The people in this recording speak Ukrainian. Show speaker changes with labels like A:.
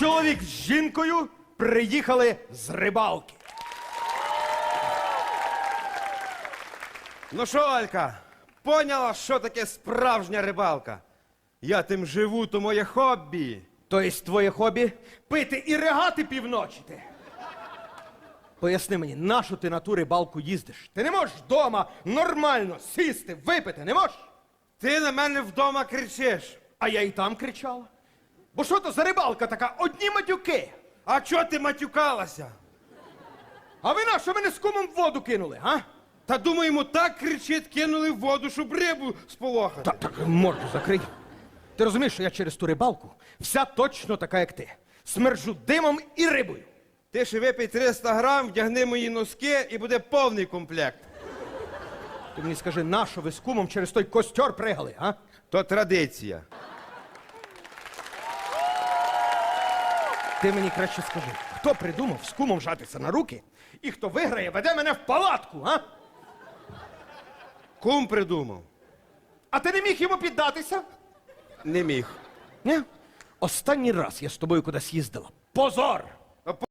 A: Чоловік з жінкою приїхали з рибалки.
B: Ну що, Алька, поняла, що таке справжня рибалка? Я тим живу, то моє хобі.
A: Тобто твоє хобі пити і ригати півночі ти. Поясни мені, нашу ти на ту рибалку їздиш? Ти не можеш вдома нормально сісти, випити, не можеш?
B: Ти на мене вдома кричиш.
A: А я і там кричала. Бо що то за рибалка така? Одні матюки.
B: А чого ти матюкалася?
A: А ви на що мене з кумом в воду кинули, а?
B: Та думаємо, так кричить, кинули в воду, щоб рибу сполохати.
A: Так, так, морду закрий. Ти розумієш, що я через ту рибалку вся точно така, як ти. Смержу димом і рибою.
B: Ти ще випий 300 грам, вдягни мої носки і буде повний комплект.
A: Ти мені скажи, на що ви з кумом через той костер пригали, а?
B: То традиція.
A: Ти мені краще скажи, хто придумав з кумом жатися на руки, і хто виграє, веде мене в палатку, а?
B: Кум придумав.
A: А ти не міг йому піддатися?
B: Не міг.
A: Ні? Останній раз я з тобою кудись їздила. Позор!